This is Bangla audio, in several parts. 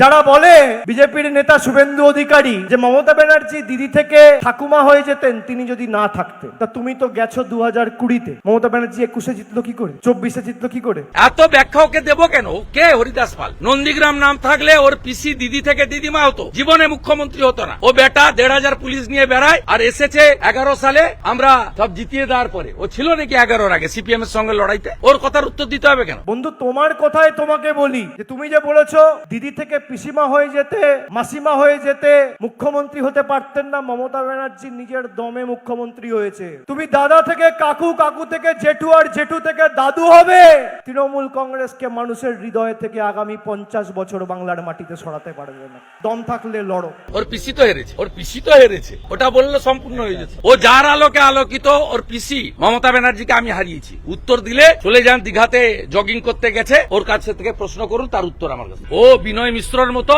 যারা বলে বিজেপির নেতা শুভেন্দু অধিকারী যে মমতা ব্যানার্জি দিদি থেকে ঠাকুমা হয়ে যেতেন তিনি যদি না থাকতেন তা তুমি তো গেছো দু হাজার কুড়িতে। মমতা ব্যানার্জি একুশে জিতলো কি করে? চব্বিশে জিতলো কি করে? এত ব্যাখ্যা ওকে দেবো কেন? কে হরিদাস পাল? নন্দীগ্রাম নাম থাকলে ওর পিসি দিদি থেকে দিদিমা হতো। জীবনে মুখ্যমন্ত্রী হতো না। ও বেটা দেড় হাজার পুলিশ নিয়ে বেড়ায় আর এসেছে এগারো সালে। আমরা সব জিতিয়ে দেওয়ার পরে। ও ছিল নাকি এগারোর আগে সিপিএম এর সঙ্গে লড়াইতে? ওর কথার উত্তর দিতে হবে কেন? বন্ধু তোমার কথায় তোমাকে বলি যে তুমি যে বলেছ দিদি থেকে পিসিমা হয়ে যেতে, মাসিমা হয়ে যেতে, মুখ্যমন্ত্রী হতে পারতেন না। মমতা ব্যানার্জি নিজের দমে মুখ্যমন্ত্রী হয়েছে। তুমি দাদা থেকে কাকু কাকু থেকে জেঠু আর জেঠু থেকে দাদু হবে। তৃণমূল কংগ্রেসকে মানুষের হৃদয় থেকে আগামী পঞ্চাশ বছর বাংলার মাটিতে সরাতে পারবে না। দম থাকলে লড়ো। ওর পিসি তো হেরেছে। ওর পিসি তো হেরেছে। ওটা বললে সম্পূর্ণ হয়ে যেত। ও যার আলোকে আলোকিত, ওর পিসি মমতা ব্যানার্জিকে আমি হারিয়েছি। উত্তর দিলে চলে যান দিঘাতে জগিং করতে গেছে। ওর কাছে থেকে প্রশ্ন করুন, তার উত্তর আমার কাছে। ও বিনয় মিশ্রর মতো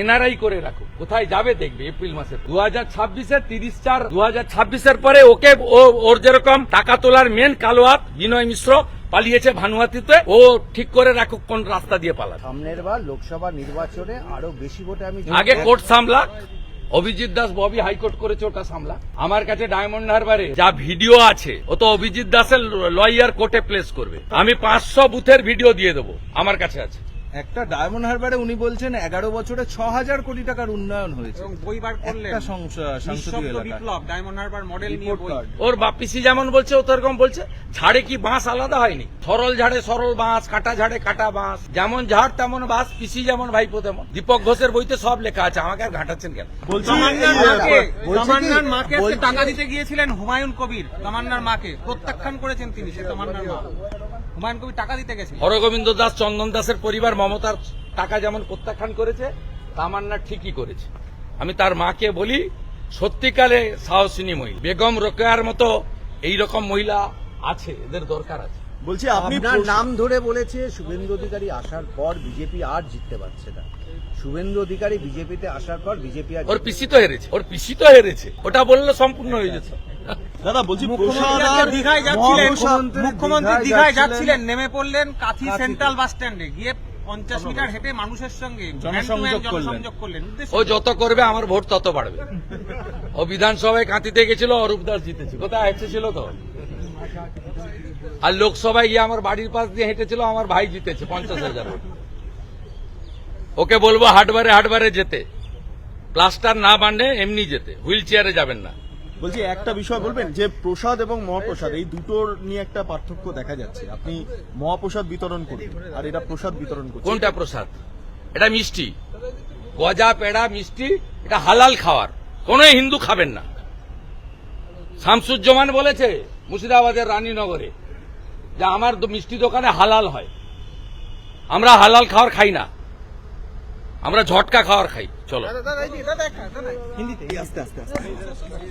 এনআরআই করে রাখো। কোথায় যাবে দেখবে এপ্রিল মাসে দু হাজার ছাব্বিশের তিরিশ চার দু হাজার ছাব্বিশের পরে ওকে ওর যেরকম টাকা তোলার মেন কালোয়াত বিনয় মিশ্র পালিয়েছে ভানুয়াতিতে ও ঠিক করে রাখুক কোন রাস্তা দিয়ে পালাবে। সামনের বার লোকসভা নির্বাচনে আরও বেশি ভোটে আমি আগে কোর্ট সামলা অভিজিৎ দাস ববি হাইকোর্ট করেছে ওটা সামলা। আমার কাছে ডায়মন্ড হারবারে যা ভিডিও আছে ও তো অভিজিৎ দাসের লয়ার কোর্টে প্লেস করবে। আমি পাঁচশো বুথের ভিডিও দিয়ে দেবো আমার কাছে আছে। একটা ডায়মন্ড হারবারে উনি বলছেন এগারো বছরে ছ হাজার কোটি টাকার উন্নয়ন হয়েছে। এবং বই বার করলেন। একটা সংসদীয় বিপ্লব ডায়মন্ড হারবার মডেল নিয়ে বই। ওর বাপিসি যেমন বলছে ও তো এরকম বলছে ঝাড়ে কি বাঁশ আলাদা হয়নি? সরল ঝাড়ে সরল বাঁশ কাটা ঝাড়ে কাটা বাঁশ। যেমন ঝাড় তেমন বাঁশ পিসি যেমন ভাইপো তেমন। দীপক ঘোষের বইতে সব লেখা আছে আমাকে আর ঘাটাচ্ছেন কেন? তামান্নার মাকে টাকা দিতে গিয়েছিলেন হুমায়ুন কবির তামান্নার মাকে। প্রত্যাখ্যান করেছেন তিনি সে তামান্নার মা। হুমায়ুন কবির টাকা দিতে গেছিলেন হরগোবিন্দ দাস চন্দন দাসের পরিবার মমতার টাকা যেমন প্রত্যাখ্যান করেছে তামান্না ঠিকই করেছে। আমি তার মাকে বলি সত্যিকালে সাহসিনী মহিলা। বেগম রোকেয়ার মতো এই রকম মহিলা আছে এদের দরকার আছে। বলছি আপনি আপনার নাম ধরে বলেছে শুভেন্দু অধিকারী আসার পর বিজেপি আর জিততে পারছে না। শুভেন্দু অধিকারী বিজেপিতে আসার পর বিজেপি আর ওর পিসি তো হেরেছে ওর পিসি তো হেরেছে। ওটা বললে সম্পূর্ণ হয়ে যেত। দাদা বলছি মুখ্যমন্ত্রী আর দীঘায় যাচ্ছিলেন মুখ্যমন্ত্রী দীঘায় দীঘায় যাচ্ছিলেন। যাচ্ছিলেন নেমে পড়লেন কাথি সেন্ট্রাল বাস স্ট্যান্ডে। গিয়ে পঞ্চাশ মিটার হেঁটে মানুষের সঙ্গে জনসংযোগ করলেন। ও যত করবে আমার ভোট তত বাড়বে। ও বিধানসভায় কাঁতিতে গেছিল অরূপ দাস জিতেছে কোথায়? হেঁটেছিল তো। আর লোকসভায় গিয়ে আমার বাড়ির পাশ দিয়ে হেঁটেছিল আমার ভাই জিতেছে পঞ্চাশ হাজার ভোট। ওকে বলব হাটবারে হাটবারে যেতে। প্লাস্টার না বাঁধে এমনি যেতে। হুইল চেয়ারে যাবেন না। বলছি একটা বিষয় বলবেন? যে প্রসাদ এবং মহাপ্রসাদ এই দুটোর নিয়ে একটা পার্থক্য দেখা যাচ্ছে। আপনি মহাপ্রসাদ বিতরণ করুন আর এটা প্রসাদ বিতরণ করছেন। কোনটা প্রসাদ? এটা মিষ্টি। গজা পেড়া মিষ্টি এটা হালাল খাওয়ার। কোন হিন্দু খাবেন না। শামসুজ্জামান বলেছে মুর্শিদাবাদের রানীনগরে যে আমার মিষ্টি দোকানে হালাল হয়। আমরা হালাল খাওয়ার খাই না। আমরা ঝটকা খাওয়ার খাই। চলো। আস্তে আস্তে আস্তে।